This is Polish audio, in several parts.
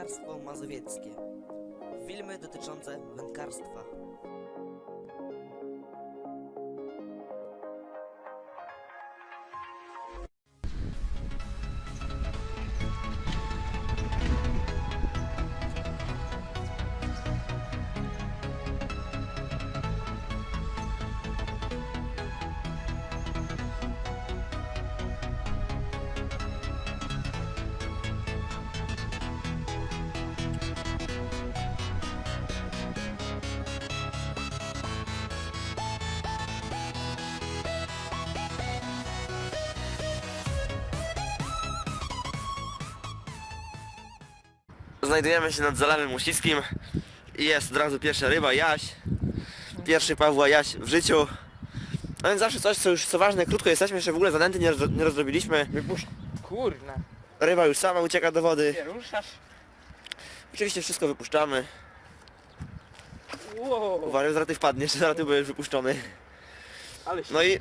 Wędkarstwo mazowieckie. Filmy dotyczące wędkarstwa. Znajdujemy się nad Zalewem Musickim i jest od razu pierwsza ryba, Jaś. Pierwszy Pawła Jaś w życiu. No więc zawsze coś, co już co ważne, krótko jesteśmy, jeszcze w ogóle zanęty nie, roz- nie rozrobiliśmy. Wypuść... Kurna. Ryba już sama ucieka do wody. Nie ruszasz. Oczywiście wszystko wypuszczamy. Wow. Uważaj, zaraz ty wpadniesz, zaraz ty będziesz wypuszczony. Ale No i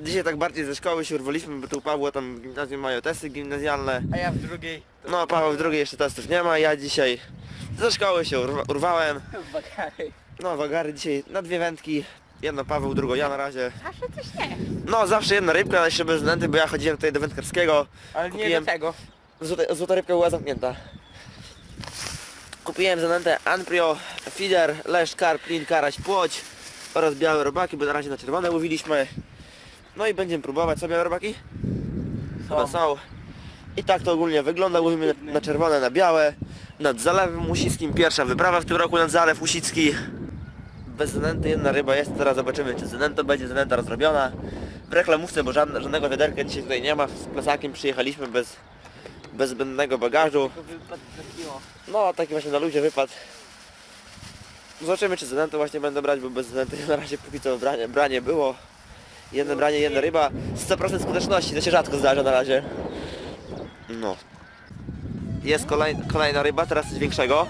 dzisiaj tak bardziej ze szkoły się urwaliśmy, bo tu u Pawła tam w gimnazjum mają testy gimnazjalne. A ja w drugiej. No, Paweł w drugiej jeszcze testów nie ma, ja dzisiaj ze szkoły się urwa urwałem. W Bagary. No, wagary dzisiaj na dwie wędki. Jedno Paweł, drugo ja na razie. Zawsze coś nie. No, zawsze jedna rybka, ale jeszcze bez zanęty, bo ja chodziłem tutaj do wędkarskiego. Ale nie Kupiłem- do tego. Złota, złota rybka była zamknięta. Kupiłem zanętę Anprio, feeder, leszcz, karp, lin, karaś, płoć oraz białe robaki, bo na razie na czerwone łowiliśmy. No i będziemy próbować. Co białe robaki? Chyba są. I tak to ogólnie wygląda. Łowimy na, na czerwone, na białe. Nad Zalewem Musickim. Pierwsza wyprawa w tym roku nad Zalew Musicki. Bez zanęty jedna ryba jest. Teraz zobaczymy czy zanęta będzie zanęta rozrobiona. W reklamówce, bo żadne, żadnego wiaderka dzisiaj tutaj nie ma. Z plecakiem przyjechaliśmy bez, bez zbędnego bagażu. No, taki właśnie na ludzie wypadł. Zobaczymy czy zanętę właśnie będę brać, bo bez zanęty na razie póki co branie, branie było. Jedno branie, jedna ryba. 100% skuteczności, to się rzadko zdarza na razie. No. Jest kolej, kolejna ryba, teraz coś większego.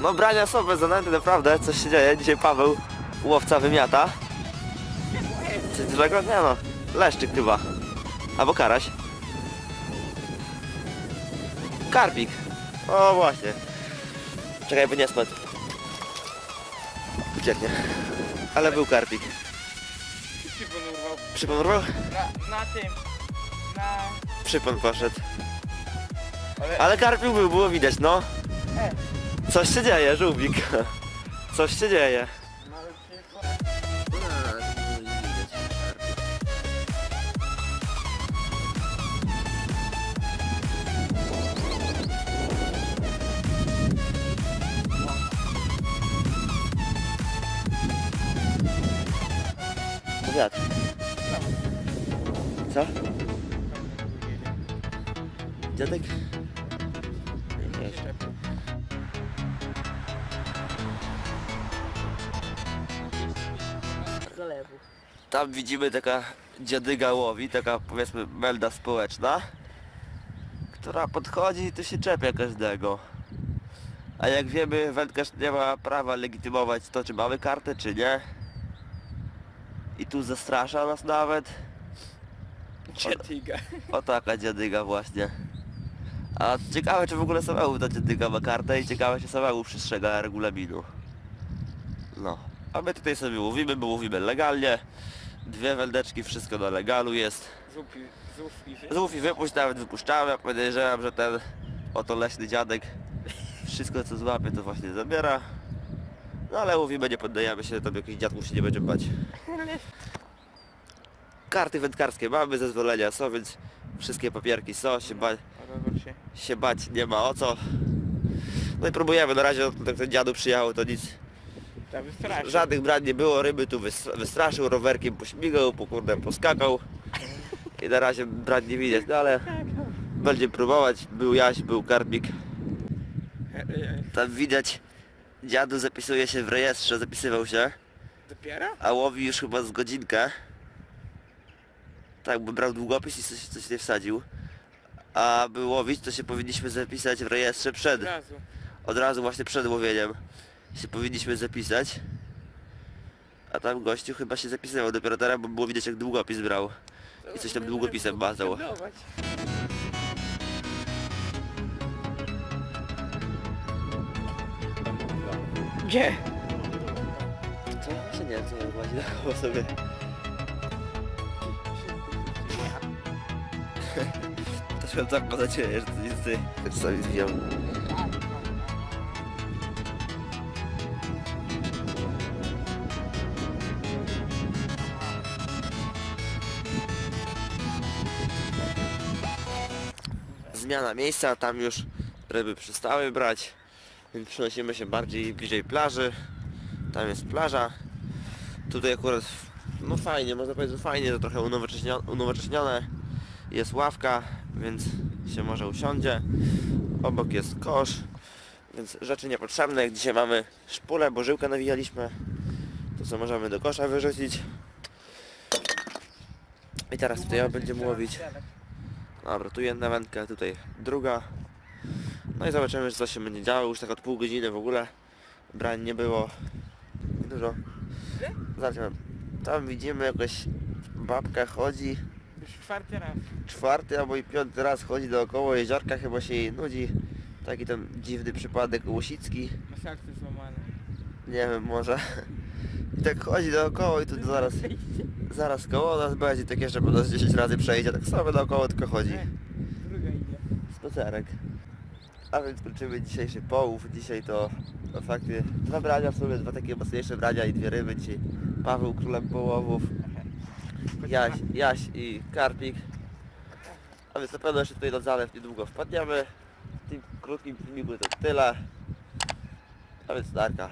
No brania są bez zanęty, naprawdę, coś się dzieje. Dzisiaj Paweł, łowca wymiata. Coś dużego? Nie no, leszczyk chyba. Albo karaś. Karpik. O właśnie. Czekaj, by nie spadł. Ucieknie. Ale był karpik. Przypon urwał. Przypon urwał? Na, na tym. Na... Przypon poszedł. Ale... Ale karpik był, było widać, no. E. Coś się dzieje, żółwik. Coś się dzieje. Wiatr. Co? Dziadek? Jeszcze. Tam widzimy taka dziadyga łowi, taka powiedzmy melda społeczna, która podchodzi i tu się czepia każdego. A jak wiemy, wędkarz nie ma prawa legitymować to, czy mamy kartę, czy nie. I tu zastrasza nas nawet. Dziadyga. O taka dziadyga właśnie. A ciekawe, czy w ogóle samemu ta dziadyga ma kartę i ciekawe, czy samemu przestrzega regulaminu. No. A my tutaj sobie łowimy, bo łowimy legalnie. Dwie wędeczki, wszystko na legalu jest. Zup i... Zów i wy... Złów i wypuść nawet wypuszczamy. Ja podejrzewam, że ten oto leśny dziadek wszystko co złapie to właśnie zabiera. No ale łowimy, nie poddajemy się, tam jakichś dziadków się nie będzie bać. Karty wędkarskie mamy, zezwolenia są, więc wszystkie papierki są, się, ba się. bać nie ma o co. No i próbujemy, na razie jak ten dziadu przyjechał to nic, żadnych brań nie było, ryby tu wystra- wystraszył, rowerkiem pośmigał, po kurde poskakał. I na razie brań nie widać, no ale będziemy próbować. Był Jaś, był Karpik. Tam widać, dziadu zapisuje się w rejestrze, zapisywał się, Dopiero? a łowi już chyba z godzinkę. Tak, bo brał długopis i coś, coś nie wsadził. A by łowić, to się powinniśmy zapisać w rejestrze przed. Od razu. Od razu właśnie przed łowieniem się powinniśmy zapisać. A tam gościu chyba się zapisywał dopiero teraz, bo było widać jak długopis brał. I coś tam długopisem mazał. Zdecydować. Gdzie? Co? Jeszcze nie, co łazi na koło sobie. To się tak za ciebie, że to jest ty. Tak sobie wziął. Zmiana miejsca, tam już ryby przestały brać, więc przenosimy się bardziej bliżej plaży. Tam jest plaża. Tutaj akurat, no fajnie, można powiedzieć, że fajnie, to trochę unowocześnio- unowocześnione. Jest ławka, więc się może usiądzie. Obok jest kosz, więc rzeczy niepotrzebne. Jak dzisiaj mamy szpulę, bo żyłkę nawijaliśmy, to co możemy do kosza wyrzucić. I teraz tutaj będziemy łowić. Dobra, tu jedna wędka, tutaj druga. No i zobaczymy, co się będzie działo. Już tak od pół godziny w ogóle brań nie było. Dużo. Zobaczmy. Tam widzimy jakaś babka chodzi. Już czwarty raz. Czwarty albo i piąty raz chodzi dookoła jeziorka, chyba się jej nudzi. Taki tam dziwny przypadek łusicki. Ma serce złamane. Nie wiem, może. I tak chodzi dookoła i tu zaraz, zaraz koło nas będzie, tak jeszcze po nas 10 razy przejdzie, tak sobie dookoła tylko chodzi. Druga idzie. Spacerek. A więc kończymy dzisiejszy połów. Dzisiaj to, fakty dwa brania w sumie, dwa takie mocniejsze brania i dwie ryby. Dzisiaj Paweł królem połowów, Jaś, Jaś i Karpik. A więc na pewno jeszcze tutaj na zalew niedługo wpadniemy. W tym krótkim filmiku to tyle. A więc Darka.